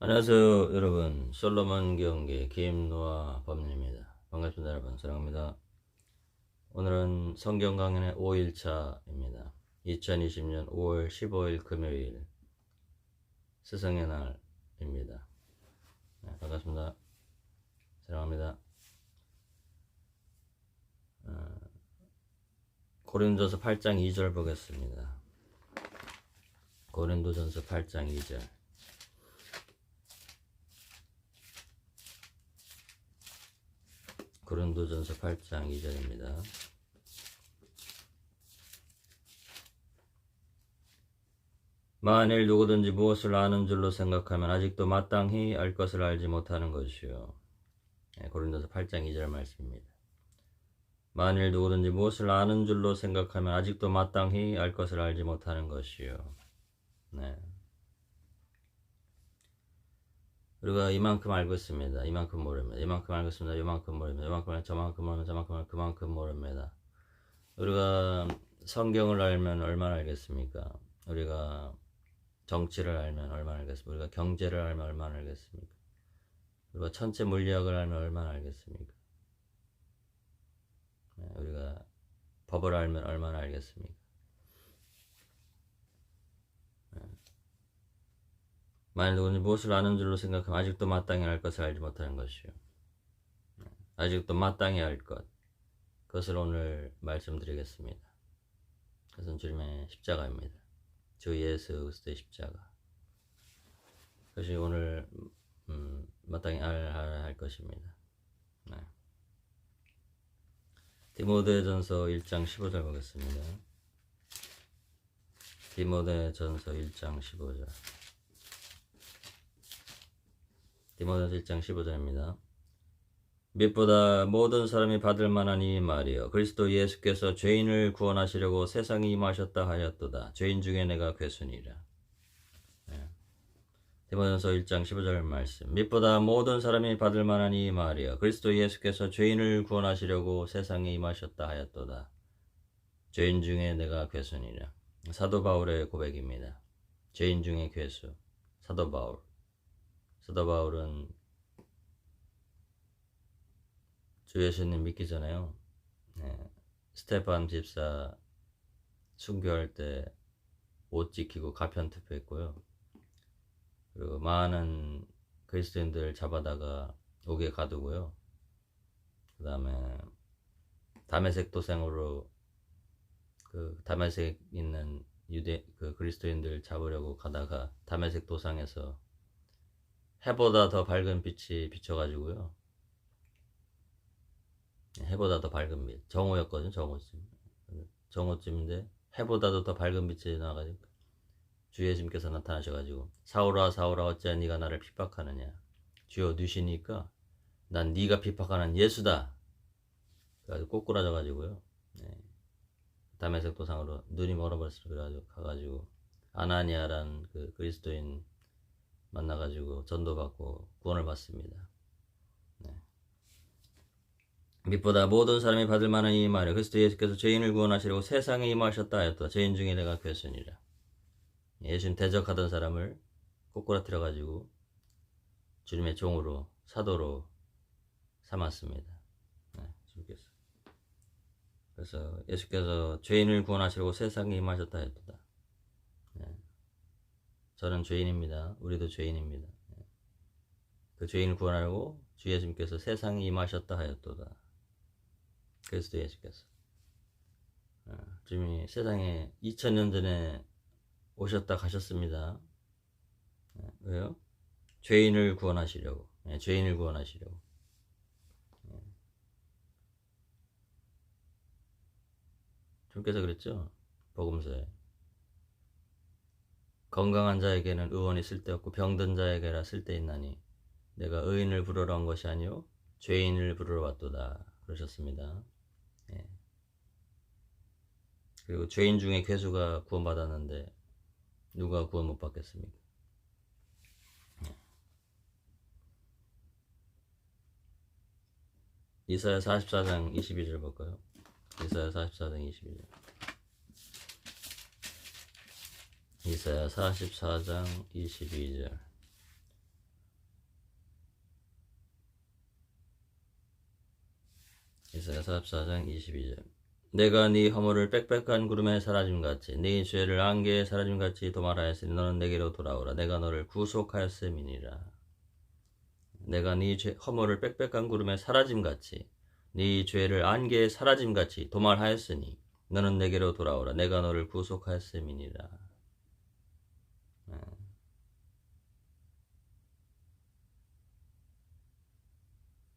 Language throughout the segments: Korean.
안녕하세요 여러분. 솔로몬 경기 김노아 법률입니다. 반갑습니다 여러분. 사랑합니다. 오늘은 성경 강연의 5일차입니다. 2020년 5월 15일 금요일 스승의 날입니다. 네, 반갑습니다. 사랑합니다. 어, 고린도서 8장 2절 보겠습니다. 고린도전서 8장 2절 고린도전서 8장 2절입니다. 만일 누구든지 무엇을 아는 줄로 생각하면 아직도 마땅히 알 것을 알지 못하는 것이요. 네, 고린도서 8장 2절 말씀입니다. 만일 누구든지 무엇을 아는 줄로 생각하면 아직도 마땅히 알 것을 알지 못하는 것이요. 네. 우리가 이만큼 알고 있습니다. 이만큼 모릅니다. 이만큼 알고 있습니다. 이만큼 모릅니다. 이만큼 알 저만큼 모릅니다. 저만큼 알 그만큼 모릅니다. 우리가 성경을 알면 얼마나 알겠습니까? 우리가 정치를 알면 얼마나 알겠습니까? 우리가 경제를 알면 얼마나 알겠습니까? 우리가 천체 물리학을 알면 얼마나 알겠습니까? 네, 우리가 법을 알면 얼마나 알겠습니까? 만일 누구든지 무엇을 아는 줄로 생각하면 아직도 마땅히 알 것을 알지 못하는 것이요. 아직도 마땅히 알 것. 그것을 오늘 말씀드리겠습니다. 그것은 주님의 십자가입니다. 주 예수 그리스도의 십자가. 그것이 오늘 음, 마땅히 알아야 할 것입니다. 네. 디모데전서 1장 15절 보겠습니다. 디모데전서 1장 15절. 디모데전서 1장 15절입니다. 빛보다 모든 사람이 받을 만한 이 말이요 그리스도 예수께서 죄인을 구원하시려고 세상에 임하셨다 하였도다. 죄인 중에 내가 괴순이라. 네. 디모데전서 1장 15절 말씀. 빛보다 모든 사람이 받을 만한 이 말이요 그리스도 예수께서 죄인을 구원하시려고 세상에 임하셨다 하였도다. 죄인 중에 내가 괴순이라. 사도 바울의 고백입니다. 죄인 중에 괴수. 사도 바울. 사도 바울은 주 예수님 믿기 전에요. 네, 스테판 집사 순교할 때 옷 지키고 가편 투표했고요. 그리고 많은 그리스도인들 잡아다가 옥에 가두고요. 그 다음에 담에색 도생으로 그 담에색 있는 유대 그 그리스도인들 잡으려고 가다가 담에색 도상에서 해보다 더 밝은 빛이 비춰가지고요. 해보다 더 밝은 빛. 정오였거든, 정오쯤. 정오쯤인데 해보다도 더 밝은 빛이 나가지고 주 예수님께서 나타나셔가지고 사울아 사울아 어찌 네가 나를 핍박하느냐 주여 누시니까 난 네가 핍박하는 예수다 그래가지고 꼬꾸라져가지고요 네. 담에색 도상으로 눈이 멀어버렸어 그래가지고 가가지고 아나니아란 그 그리스도인 만나가지고 전도받고 구원을 받습니다. 네. 빛보다 모든 사람이 받을 만한 이 말이요 그리스도 예수께서 죄인을 구원하시려고 세상에 임하셨다 하였다. 죄인 중에 내가 괴순이라. 예수님 대적하던 사람을 꼬꾸라뜨려 가지고 주님의 종으로 사도로 삼았습니다. 네, 주께서. 그래서 예수께서 죄인을 구원하시려고 세상에 임하셨다 했다. 저는 죄인입니다. 우리도 죄인입니다. 그 죄인을 구원하려고 주 예수님께서 세상에 임하셨다 하였도다. 그리스도 예수께서. 어, 주님이 세상에 2000년 전에 오셨다 가셨습니다. 네, 왜요? 죄인을 구원하시려고. 네, 죄인을 구원하시려고. 네. 주님께서 그랬죠? 복음서에. 건강한 자에게는 의원이 쓸데없고 병든 자에게라 쓸데있나니 내가 의인을 부르러 온 것이 아니요 죄인을 부르러 왔도다 그러셨습니다. 예. 그리고 죄인 중에 괴수가 구원받았는데 누가 구원 못 받겠습니까? 예. 이사야 44장 22절 볼까요? 이사야 44장 22절 이사야 44장 22절. 이사야 44장 22절. 내가 네 허물을 빽빽한 구름에 사라짐같이 네 죄를 안개에 사라짐같이 도말하였으니 너는 내게로 돌아오라. 내가 너를 구속하였음이니라. 내가 네 허물을 빽빽한 구름에 사라짐같이 네 죄를 안개에 사라짐같이 도말하였으니 너는 내게로 돌아오라. 내가 너를 구속하였음이니라.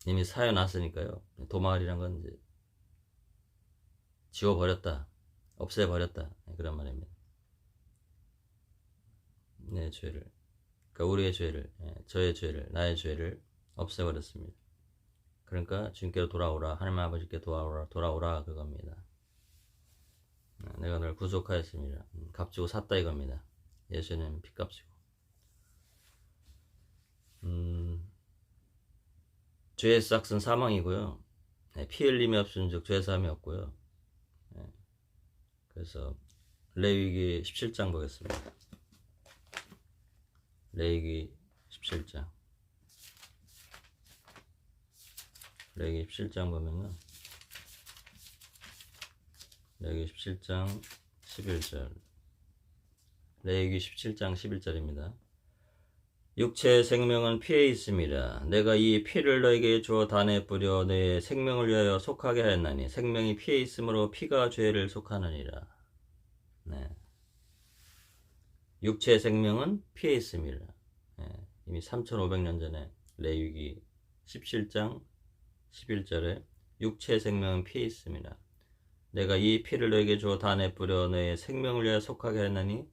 이미 사여놨으니까요. 도말이란 건 이제 지워버렸다 없애버렸다 네, 그런 말입니다. 내 죄를 그러니까 우리의 죄를 예, 저의 죄를 나의 죄를 없애버렸습니다. 그러니까 주님께로 돌아오라 하나님 아버지께 돌아오라 돌아오라 그겁니다. 아, 내가 널 구속하였습니다. 음, 값지고 샀다 이겁니다. 예수님 핏값이고. 음, 죄의 싹은 사망이고요. 네, 피 흘림이 없은 즉 죄사함이 없고요. 네, 그래서 레위기 17장 보겠습니다. 레위기 17장. 레위기 17장 보면은 레위기 17장 11절. 레위기 17장 11절입니다. 육체의 생명은 피에 있습니다. 내가 이 피를 너에게 주어 단에 뿌려 내 생명을 위하여 속하게 하였나니 생명이 피에 있으므로 피가 죄를 속하느니라. 네. 육체의 생명은 피에 있습니다. 예, 이미 3500년 전에 레위기 17장 11절에 육체의 생명은 피에 있습니다. 내가 이 피를 너에게 주어 단에 뿌려 내 생명을 위하여 속하게 하였나니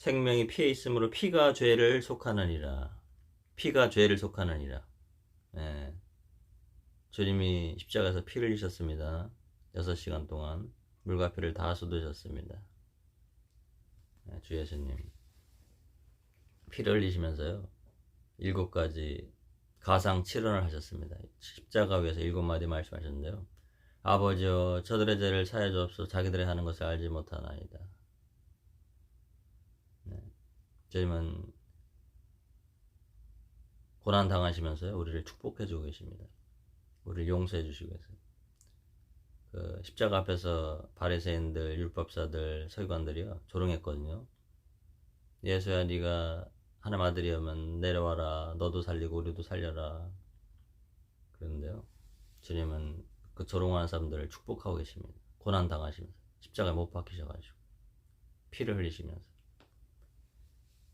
생명이 피에 있으므로 피가 죄를 속하느니라. 피가 죄를 속하느니라. 예. 주님이 십자가에서 피를 흘리셨습니다. 6시간 동안 물과 피를 다 쏟으셨습니다. 예, 주 예수님 피를 흘리시면서요 일곱 가지 가상 칠언을 하셨습니다. 십자가 위에서 일곱 마디 말씀하셨는데요. 아버지여 저들의 죄를 사해 주옵소서 자기들이 하는 것을 알지 못하나이다. 네. 주님은 고난 당하시면서요 우리를 축복해 주고 계십니다. 우리를 용서해 주시고 계세요. 그 십자가 앞에서 바리새인들, 율법사들, 서기관들이요 조롱했거든요. 예수야 네가 하나님 아들이면 내려와라 너도 살리고 우리도 살려라 그런데요 주님은 그 조롱하는 사람들을 축복하고 계십니다. 고난 당하시면서 십자가에 못 박히셔 가지고 피를 흘리시면서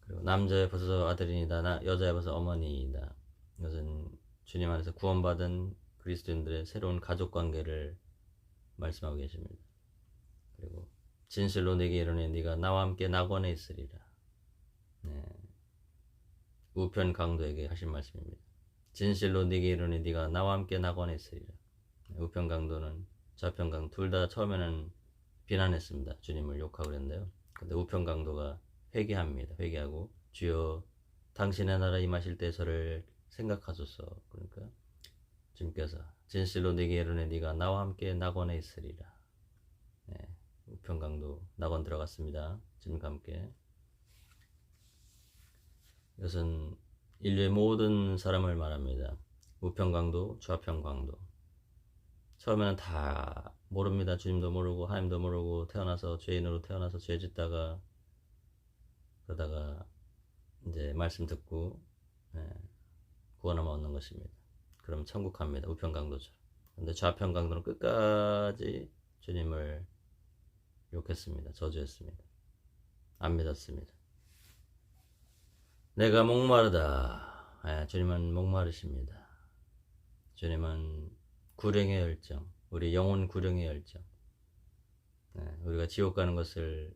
그리고 남자의 벌써 아들이니다 나 여자의 벌써 어머니이다. 이것은 주님 안에서 구원받은 그리스도인들의 새로운 가족 관계를 말씀하고 계십니다. 그리고 진실로 내게 이르니 네가 나와 함께 낙원에 있으리라. 네. 우편 강도에게 하신 말씀입니다. 진실로 네게 이르니 네가 나와 함께 낙원에 있으리라. 네. 우편 강도는 좌편 강도 둘 다 처음에는 비난했습니다. 주님을 욕하고 그랬는데요. 근데 우편 강도가 회개합니다. 회개하고 주여 당신의 나라 임하실 때 저를 생각하소서. 그러니까 주님께서 진실로 네게 이르니 네가 나와 함께 낙원에 있으리라. 네, 우편강도 낙원 들어갔습니다. 주님과 함께. 이것은 인류의 모든 사람을 말합니다. 우편강도, 좌편강도. 처음에는 다 모릅니다. 주님도 모르고 하나님도 모르고 태어나서 죄인으로 태어나서 죄 짓다가 그러다가 이제 말씀 듣고 네, 구원함 얻는 것입니다. 그럼 천국 갑니다. 우편 강도처럼. 근데 좌편 강도는 끝까지 주님을 욕했습니다. 저주했습니다. 안 믿었습니다. 내가 목마르다. 네, 주님은 목마르십니다. 주님은 구령의 열정, 우리 영혼 구령의 열정. 네, 우리가 지옥 가는 것을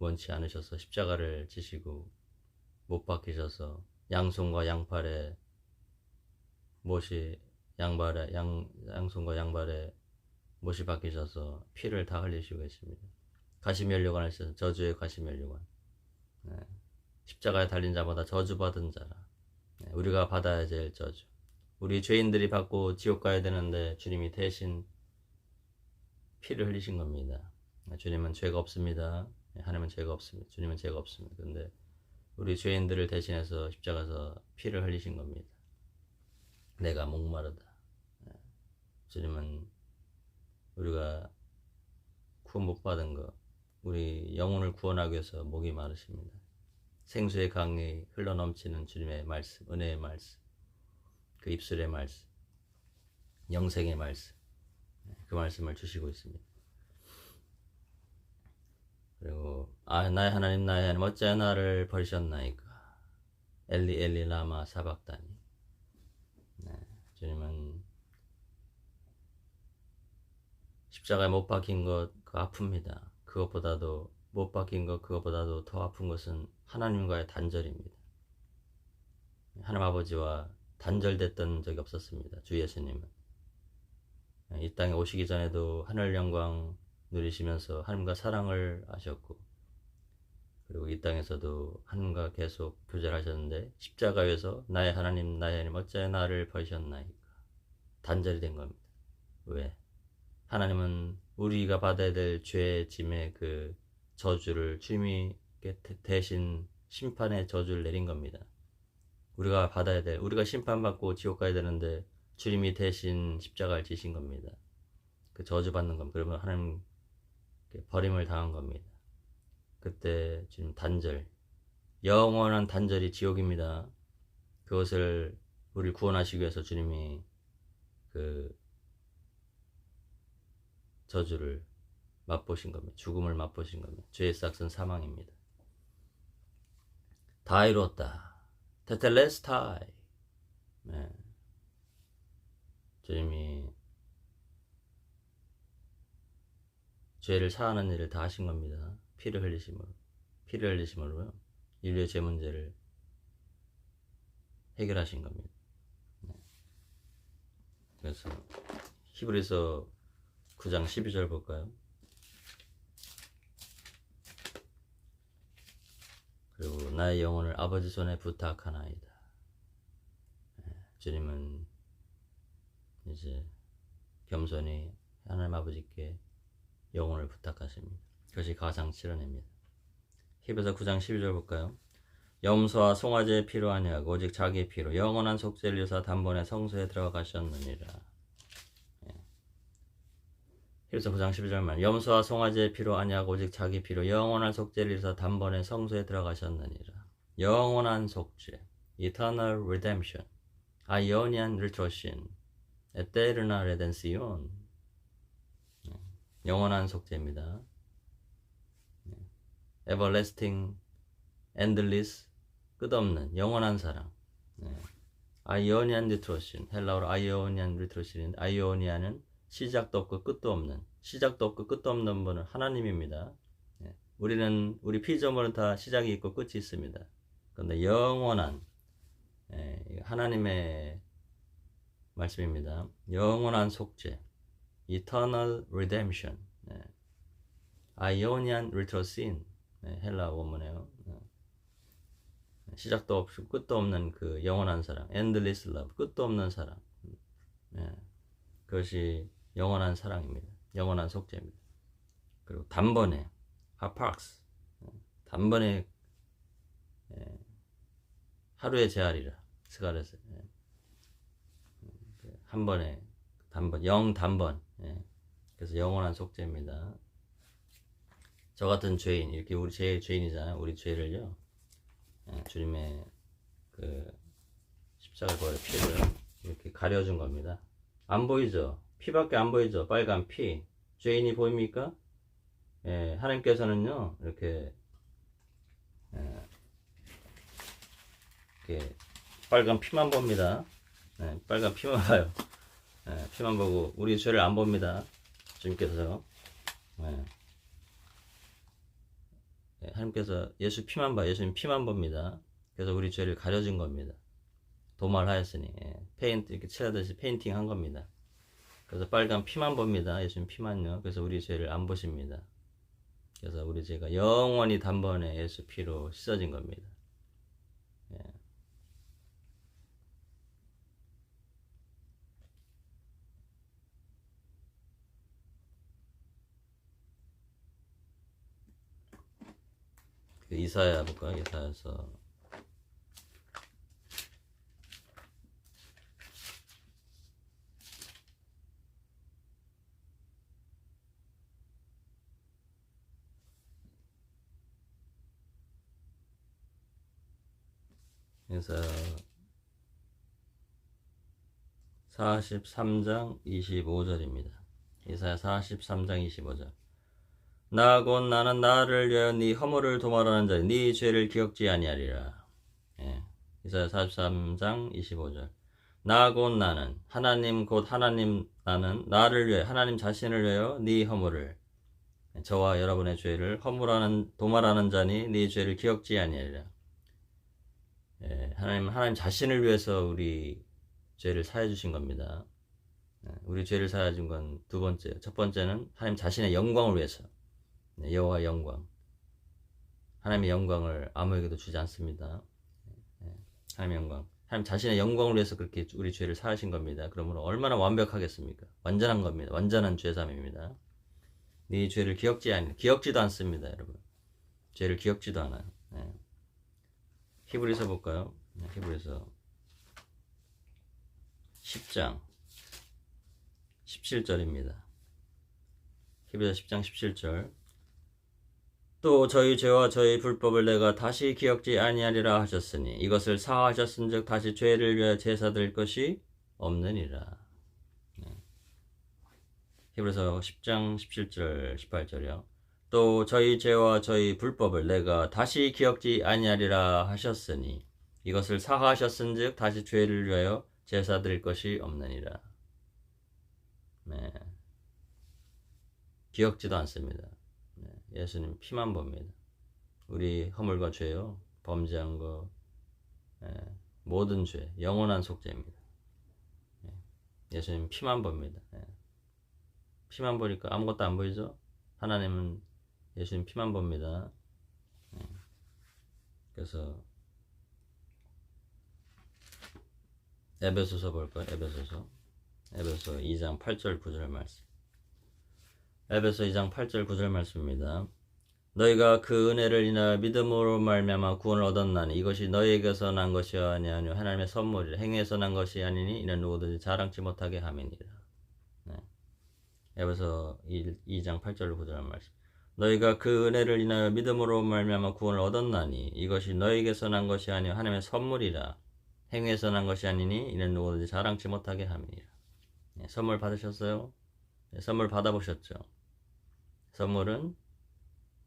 원치 않으셔서 십자가를 지시고 못 박히셔서 양손과 양팔에 못이 양발에 양 양손과 양발에 못이 박히셔서 피를 다 흘리시고 계십니다. 가시면류관 하셔서 저주의 가시면류관. 네. 십자가에 달린 자마다 저주받은 자라. 네. 우리가 받아야 될 저주. 우리 죄인들이 받고 지옥 가야 되는데 주님이 대신 피를 흘리신 겁니다. 네. 주님은 죄가 없습니다. 네, 하나님은 죄가 없습니다. 주님은 죄가 없습니다. 그런데 우리 죄인들을 대신해서 십자가에서 피를 흘리신 겁니다. 내가 목마르다. 네. 주님은 우리가 구원 못 받은 거, 우리 영혼을 구원하기 위해서 목이 마르십니다. 생수의 강이 흘러 넘치는 주님의 말씀, 은혜의 말씀, 그 입술의 말씀, 영생의 말씀, 그 말씀을 주시고 있습니다. 그리고 아 나의 하나님 나의 하나님 어찌 나를 버리셨나이까 엘리 엘리 라마 사박다니 네, 주님은 십자가에 못 박힌 것 그 아픕니다. 그것보다도 못 박힌 것 그것보다도 더 아픈 것은 하나님과의 단절입니다. 하나님 아버지와 단절됐던 적이 없었습니다. 주 예수님은 이 땅에 오시기 전에도 하늘 영광 누리시면서 하나님과 사랑을 하셨고 그리고 이 땅에서도 하나님과 계속 교제하셨는데 십자가에서 나의 하나님 나의 하나님 어째 나를 버리셨나이까 단절이 된 겁니다. 왜? 하나님은 우리가 받아야 될 죄의 짐의 그 저주를 주님이 대신 심판의 저주를 내린 겁니다. 우리가 받아야 될 우리가 심판받고 지옥 가야 되는데 주님이 대신 십자가를 지신 겁니다. 그 저주 받는 겁니다. 그러면 하나님 버림을 당한 겁니다. 그때 주님 단절, 영원한 단절이 지옥입니다. 그것을 우리를 구원하시기 위해서 주님이 그 저주를 맛보신 겁니다. 죽음을 맛보신 겁니다. 죄의 싹은 사망입니다. 다 이루었다. 테텔레스타이. 네. 주님이 죄를 사하는 일을 다 하신 겁니다. 피를 흘리심으로. 피를 흘리심으로요. 인류의 죄 문제를 해결하신 겁니다. 네. 그래서 히브리서 9장 12절 볼까요? 그리고 나의 영혼을 아버지 손에 부탁하나이다. 네, 주님은 이제 겸손히 하나님 아버지께 영혼을 부탁하십니다. 그것이 가장 치러냅니다. 히브리서 9장 12절 볼까요? 염소와 송아지의 피로 아니하고 오직 자기의 피로 영원한 속죄를 위해서 단번에 성소에 들어가셨느니라. 히브리서 9장 12절만 염소와 송아지의 피로 아니하고 오직 자기 피로 영원한 속죄를 위해서 단번에 성소에 들어가셨느니라. 영원한 속죄, eternal redemption, 아이오니안 리트로신, 에테르나 레덴시온, 영원한 속죄입니다. everlasting, endless, 끝없는 영원한 사랑. 아이오니안 리트로신, 헬라어로 아이오니안 리트로신인데 아이오니아는 시작도 없고 끝도 없는 시작도 없고 끝도 없는 분은 하나님입니다. 예. 우리는 우리 피조물은 다 시작이 있고 끝이 있습니다. 그런데 영원한 예, 하나님의 말씀입니다. 영원한 속죄, eternal redemption, 아이오니안 리트로신 헬라 원문에요. 시작도 없고 끝도 없는 그 영원한 사랑, endless love, 끝도 없는 사랑. 그것이 영원한 사랑입니다. 영원한 속죄입니다. 그리고 단번에 하팍스. 단번에 예, 하루에 제하리라. 스가르스 예. 한 번에 단번 영 단번 예. 그래서 영원한 속죄입니다. 저 같은 죄인 이렇게 우리 죄 죄인이잖아요. 우리 죄를요 주님의 그 십자가 거의 피를 이렇게 가려준 겁니다. 안 보이죠? 피밖에 안 보이죠? 빨간 피. 죄인이 보입니까? 예, 하나님께서는요, 이렇게, 예, 이렇게, 빨간 피만 봅니다. 예, 빨간 피만 봐요. 예, 피만 보고, 우리 죄를 안 봅니다. 주님께서. 예. 예, 하나님께서 예수 피만 봐. 예수님 피만 봅니다. 그래서 우리 죄를 가려진 겁니다. 도말하였으니. 예, 페인트, 이렇게 칠하듯이 페인팅 한 겁니다. 그래서 빨간 피만 봅니다. 예수님 피만요. 그래서 우리 죄를 안 보십니다. 그래서 우리 죄가 영원히 단번에 예수 피로 씻어진 겁니다. 이사야 볼까요? 이사야서 그래서 43장 25절입니다. 이사야 43장 25절. 나곧 나는 나를 위하여 네 허물을 도말하는 자니 네 죄를 기억지 아니하리라. 예. 이사야 43장 25절. 나곧 나는 하나님 곧 하나님 나는 나를 위해 하나님 자신을 위하여 네 허물을 저와 여러분의 죄를 허물하는 도말하는 자니 네 죄를 기억지 아니하리라. 예, 하나님 하나님 자신을 위해서 우리 죄를 사해 주신 겁니다. 예, 우리 죄를 사해 준 건 두 번째. 첫 번째는 하나님 자신의 영광을 위해서. 네, 여호와 영광. 하나님의 영광을 아무에게도 주지 않습니다. 예, 하나님의 영광. 하나님 자신의 영광을 위해서 그렇게 우리 죄를 사하신 겁니다. 그러므로 얼마나 완벽하겠습니까? 완전한 겁니다. 완전한 죄삼입니다. 네 죄를 기억지 아니 기억지도 않습니다, 여러분. 죄를 기억지도 않아요. 네. 히브리서 볼까요? 네, 히브리서 10장 17절입니다. 히브리서 10장 17절. 또 저희 죄와 저희 불법을 내가 다시 기억지 아니하리라 하셨으니 이것을 사하셨은즉 다시 죄를 위하여 제사 드릴 것이 없느니라. 네. 히브리서 10장 17절 18절이요. 또 저희 죄와 저희 불법을 내가 다시 기억지 아니하리라 하셨으니 이것을 사하셨은즉 다시 죄를 위하여 제사 드릴 것이 없느니라. 네. 기억지도 않습니다. 네. 예수님 피만 봅니다. 우리 허물과 죄요, 범죄한 거, 네. 모든 죄, 영원한 속죄입니다. 네. 예수님 피만 봅니다. 네. 피만 보니까 아무것도 안 보이죠? 하나님은 예수님 피만 봅니다. 네. 그래서 에베소서 볼까요? 에베소서. 에베소 2장 8절 9절 말씀. 에베소 2장 8절 9절 말씀입니다. 너희가 그 은혜를 인하여 믿음으로 말미암아 구원을 얻었나니 이것이 너희에게서 난 것이 아니하뇨 하나님의 선물이라 행위에서 난 것이 아니니 이는 누구든지 자랑치 못하게 함이니라. 네. 에베소 2, 장 8절 9절 말씀. 너희가 그 은혜를 인하여 믿음으로 말미암아 구원을 얻었나니 이것이 너희에게서 난 것이 아니요 하나님의 선물이라 행위에서 난 것이 아니니 이는 누구든지 자랑치 못하게 함이니라. 네, 선물 받으셨어요? 네, 선물 받아보셨죠? 선물은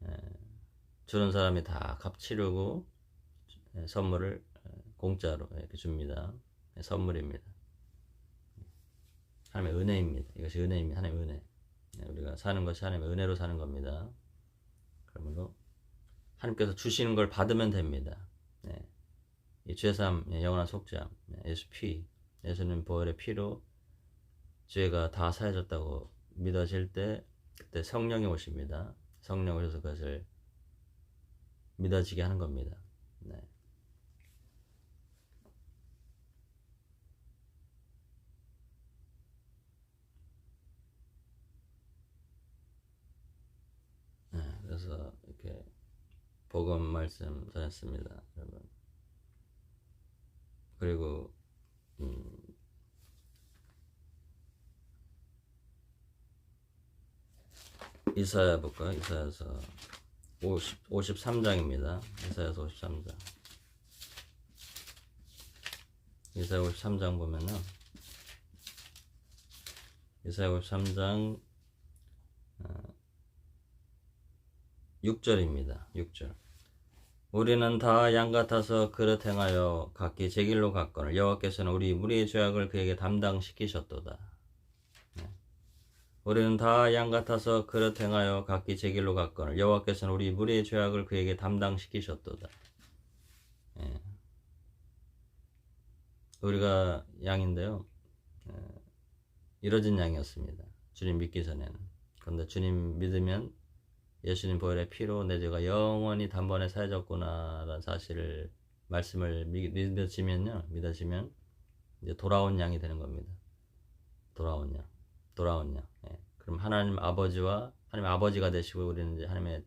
예, 주는 사람이 다 값치르고 예, 선물을 예, 공짜로 이렇게 줍니다. 선물입니다. 하나님의 은혜입니다. 이것이 은혜입니다. 하나님의 은혜. 우리가 사는 것이 하나님의 은혜로 사는 겁니다. 그러므로 하나님께서 주시는 걸 받으면 됩니다. 네. 이 죄삼, 영원한 속죄함, 예수 피, 예수님 보혈의 피로 죄가 다 사해졌다고 믿어질 때 그때 성령이 오십니다. 성령 오셔서 그것을 믿어지게 하는 겁니다. 네. 네, 그래서 이렇게 복음 말씀 전했습니다, 여러분. 그리고 음, 이사야 볼까요? 이사야서 50, 53장입니다. 이사야서 53장. 이사야 53장 보면은 이사야 53장 6절입니다. 6절. 우리는 다 양 같아서 그릇 행하여 각기 제 길로 갔거늘 여호와께서는 우리 무리의 죄악을 그에게 담당시키셨도다. 네. 우리는 다 양 같아서 그릇 행하여 각기 제 길로 갔거늘 여호와께서는 우리 무리의 죄악을 그에게 담당시키셨도다. 네. 우리가 양인데요. 네. 이뤄진 양이었습니다. 주님 믿기 전에는. 그런데 주님 믿으면 예수님 보혈의 피로 내 죄가 영원히 단번에 사해졌구나라는 사실을 말씀을 믿어지면요 믿어지면 이제 돌아온 양이 되는 겁니다. 돌아온 양, 돌아온 양. 예. 그럼 하나님 아버지와 하나님 아버지가 되시고 우리는 이제 하나님의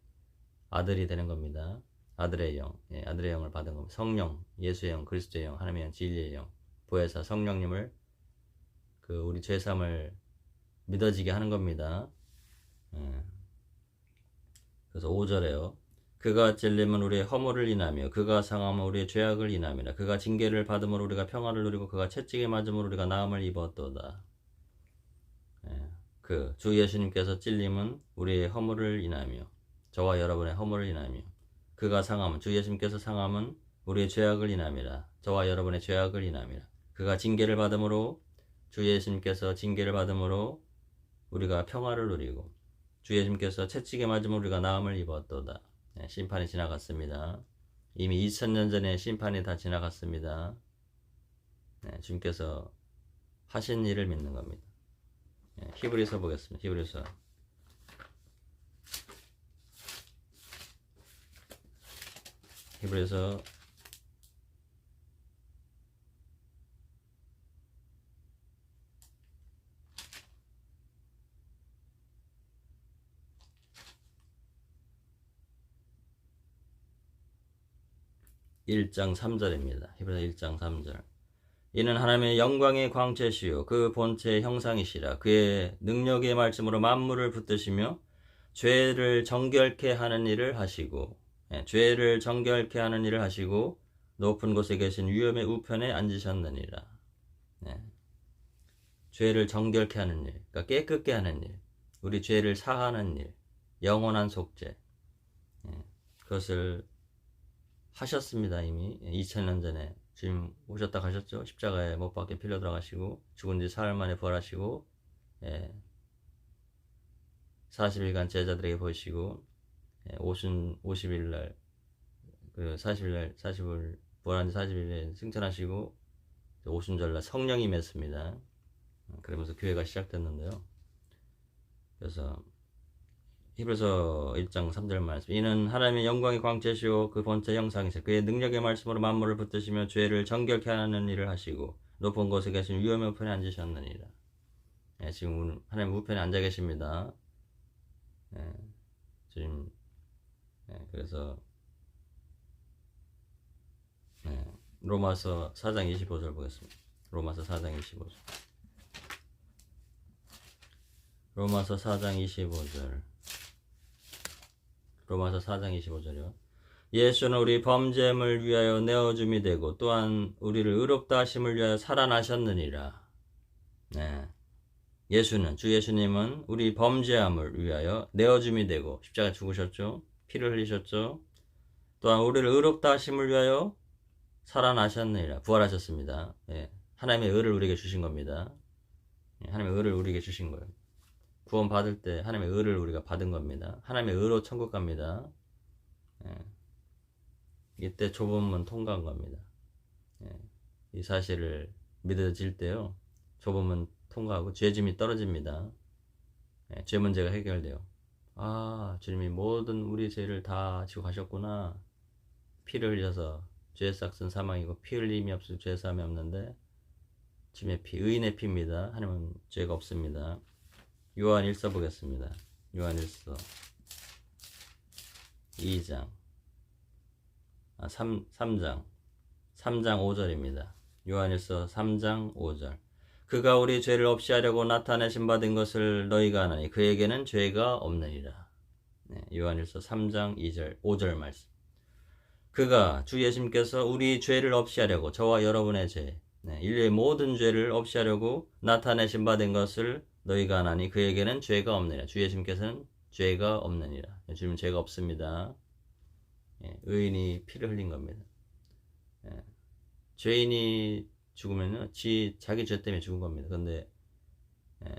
아들이 되는 겁니다. 아들의 영, 예, 아들의 영을 받은 겁니다. 성령, 예수의 영, 그리스도의 영, 하나님의 영, 진리의 영, 보혜사 성령님을 그 우리 죄삼을 믿어지게 하는 겁니다. 예. 그래서 5절에요. 그가 찔림은 우리의 허물을 인하며 그가 상함은 우리의 죄악을 인함이라 그가 징계를 받음으로 우리가 평화를 누리고 그가 채찍에 맞음으로 우리가 나음을 입었도다. 예, 그주 예수님께서 찔림은 우리의 허물을 인하며 저와 여러분의 허물을 인하며 그가 상함은 주 예수님께서 상함은 우리의 죄악을 인함이라 저와 여러분의 죄악을 인함이라 그가 징계를 받음으로 주 예수님께서 징계를 받음으로 우리가 평화를 누리고 주 예수님께서 채찍에 맞음으로 우리가 나음을 입었도다. 네, 심판이 지나갔습니다. 이미 2000년 전에 심판이 다 지나갔습니다. 네, 주님께서 하신 일을 믿는 겁니다. 네, 히브리서 보겠습니다. 히브리서 히브리서 1장 3절입니다. 히브리서 1장 3절. 이는 하나님의 영광의 광채시요 그 본체의 형상이시라 그의 능력의 말씀으로 만물을 붙드시며 죄를 정결케 하는 일을 하시고 예, 죄를 정결케 하는 일을 하시고 높은 곳에 계신 위엄의 우편에 앉으셨느니라. 예. 죄를 정결케 하는 일, 그러니까 깨끗게 하는 일, 우리 죄를 사하는 일, 영원한 속죄. 예. 그것을 하셨습니다 이미 2000년 전에 지금 오셨다 가셨죠? 십자가에 못 박혀 필려 들어가시고 죽은 지 사흘 만에 부활하시고 예, 40일간 제자들에게 보시고 예, 오순 50일 날 그 40일 날 40일 부활한 지 40일에 승천하시고 오순절 날 성령이 맺습니다. 그러면서 교회가 시작됐는데요. 그래서 히브리서 1장 3절 말씀. 이는 하나님의 영광의 광채시오. 그 본체 형상이세 그의 능력의 말씀으로 만물을 붙드시며 죄를 정결케 하는 일을 하시고 높은 곳에 계신 위험의 우편에 앉으셨느니라. 예, 지금 하나님 우편에 앉아 계십니다. 예, 지금 예, 그래서 예, 로마서 4장 25절 보겠습니다. 로마서 4장 25절. 로마서 4장 25절 로마서 4장 25절이요. 예수는 우리 범죄함을 위하여 내어줌이 되고 또한 우리를 의롭다 하심을 위하여 살아나셨느니라. 네. 예수는 주 예수님은 우리 범죄함을 위하여 내어줌이 되고 십자가 죽으셨죠. 피를 흘리셨죠. 또한 우리를 의롭다 하심을 위하여 살아나셨느니라. 부활하셨습니다. 네. 하나님의 의를 우리에게 주신 겁니다. 네. 하나님의 의를 우리에게 주신 거예요. 구원 받을 때 하나님의 의를 우리가 받은 겁니다. 하나님의 의로 천국 갑니다. 예. 이때 좁은 문 통과한 겁니다. 예. 이 사실을 믿어질 때요. 좁은 문 통과하고 죄짐이 떨어집니다. 예. 죄 문제가 해결돼요. 아, 주님이 모든 우리 죄를 다 지고 가셨구나. 피를 흘려서 죄 싹슨 사망이고 피 흘림이 없어 죄 사함이 없는데 주님의 피, 의인의 피입니다. 하나님은 죄가 없습니다. 요한 1서 보겠습니다. 요한 1서 2장 아, 3, 3장 3장 5절입니다. 요한 1서 3장 5절 그가 우리 죄를 없이 하려고 나타내신 받은 것을 너희가 아나니 그에게는 죄가 없느니라. 네, 요한 1서 3장 2절 5절 말씀 그가 주 예수님께서 우리 죄를 없이 하려고 저와 여러분의 죄 네, 인류의 모든 죄를 없이 하려고 나타내신 받은 것을 너희가 하나니 그에게는 죄가 없느니라. 주 예수님께서는 죄가 없느니라. 주님은 죄가 없습니다. 예, 의인이 피를 흘린 겁니다. 예, 죄인이 죽으면은 지, 자기 죄 때문에 죽은 겁니다. 근데 예,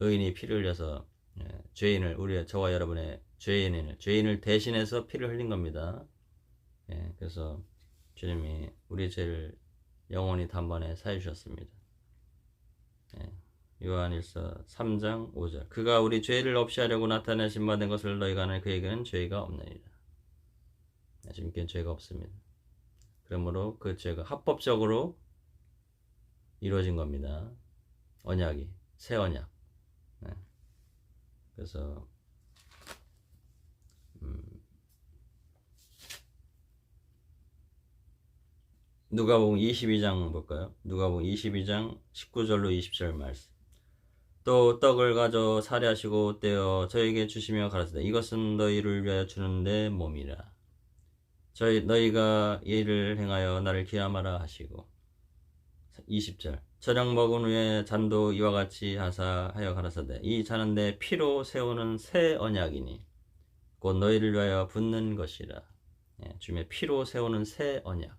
의인이 피를 흘려서 예, 죄인을 우리 저와 여러분의 죄인을 죄인을 대신해서 피를 흘린 겁니다. 예, 그래서 주님이 우리 죄를 영원히 단번에 사해 주셨습니다. 예. 요한일서 3장 5절. 그가 우리 죄를 없이 하려고 나타내신 받은 것을 너희가 아는 그에게는 죄가 없느니라. 주님께는 죄가 없습니다. 그러므로 그 죄가 합법적으로 이루어진 겁니다. 언약이 새 언약. 네. 그래서 음, 누가복음 22장 볼까요? 누가복음 22장 19절로 20절 말씀 또 떡을 가져 사례하시고 떼어 저에게 주시며 가라사대. 이것은 너희를 위하여 주는 내 몸이라. 저희 너희가 이 일을 행하여 나를 기함하라 하시고. 20절. 저녁 먹은 후에 잔도 이와 같이 하사 하여 가라사대. 이 잔은 내 피로 세우는 새 언약이니 곧 너희를 위하여 붓는 것이라. 예, 주님의 피로 세우는 새 언약.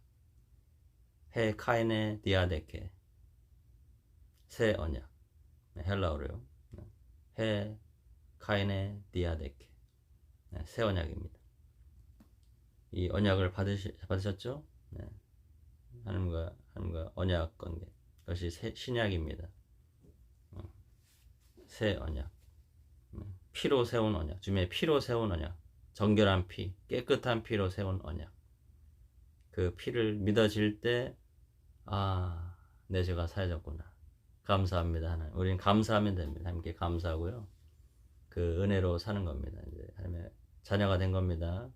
해 카이네 디아데케. 새 언약. 네, 헬라어로요. 네, 해 카이네 디아데케. 네, 새 언약입니다. 이 언약을 받으시, 받으셨죠? 네. 하나님과 하나님과 언약 관계. 그것이 새, 신약입니다. 어. 새 언약. 음, 피로 세운 언약. 주님의 피로 세운 언약. 정결한 피 깨끗한 피로 세운 언약. 그 피를 믿어질 때아내 죄가 사해졌구나 감사합니다 하나님 우리는 감사하면 됩니다 함께 감사하고요 그 은혜로 사는 겁니다 이제 하나님의 자녀가 된 겁니다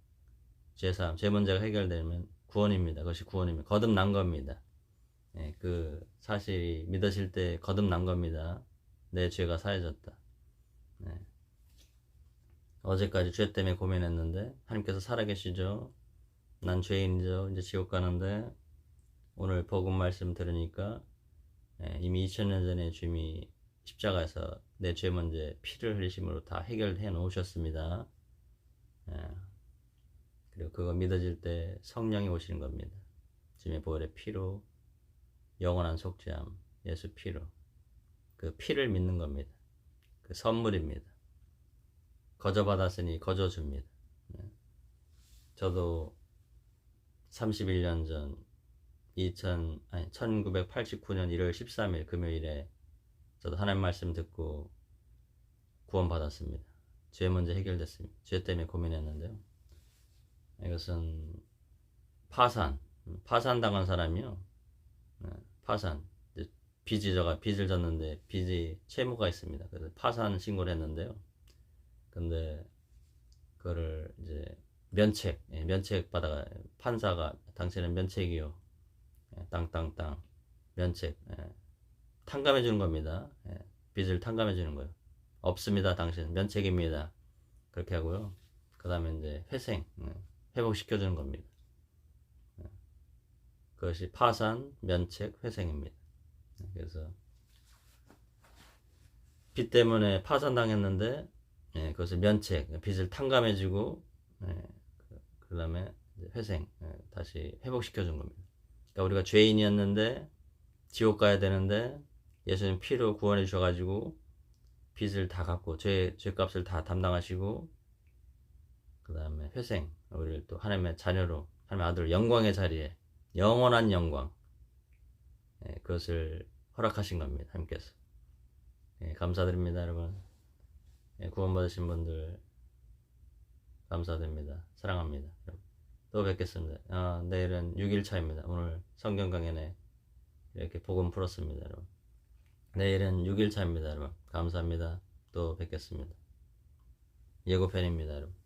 죄사함 죄 문제가 해결되면 구원입니다 그것이 구원입니다 거듭난 겁니다 예, 그 사실이 믿어질 때 거듭난 겁니다. 내 죄가 사해졌다. 네. 어제까지 죄 때문에 고민했는데 하나님께서 살아계시죠. 난 죄인이죠. 이제 지옥 가는데 오늘 복음 말씀 들으니까 예, 이미 2000년 전에 주님이 십자가에서 내 죄 문제 피를 흘리심으로 다 해결해 놓으셨습니다. 예. 그리고 그거 믿어질 때 성령이 오시는 겁니다. 주님의 보혈의 피로 영원한 속죄함, 예수 피로. 그 피를 믿는 겁니다. 그 선물입니다. 거저 받았으니 거저 줍니다. 네. 저도 31년 전 2000, 아니, 1989년 1월 13일 금요일에 저도 하나님 말씀 듣고 구원받았습니다. 죄 문제 해결됐습니다. 죄 때문에 고민했는데요. 이것은 파산, 파산당한 사람이요. 네. 파산 빚이 져가 빚을 졌는데 빚이 채무가 있습니다. 그래서 파산 신고를 했는데요. 근데 그거를 이제 면책 예, 면책 받아가 판사가 당신은 면책이요 예, 땅땅땅 면책 예, 탕감해 주는 겁니다. 예, 빚을 탕감해 주는 거예요. 없습니다. 당신 면책입니다. 그렇게 하고요. 그 다음에 이제 회생 예, 회복시켜 주는 겁니다. 그것이 파산, 면책, 회생입니다. 그래서 빚 때문에 파산당했는데 예, 그것을 면책, 빚을 탕감해주고 예, 그 다음에 회생, 예, 다시 회복시켜 준 겁니다. 그러니까 우리가 죄인이었는데 지옥 가야 되는데 예수님 피로 구원해 주셔가지고 빚을 다 갚고 죄 죄값을 다 담당하시고 그 다음에 회생, 우리를 또 하나님의 자녀로 하나님의 아들 영광의 자리에 영원한 영광 예, 그것을 허락하신 겁니다. 하나님께서 예, 감사드립니다, 여러분. 예, 구원받으신 분들 감사드립니다. 사랑합니다. 여러분. 또 뵙겠습니다. 아, 내일은 6일차입니다. 오늘 성경 강연에 이렇게 복음 풀었습니다, 여러분. 내일은 6일차입니다, 여러분. 감사합니다. 또 뵙겠습니다. 예고편입니다, 여러분.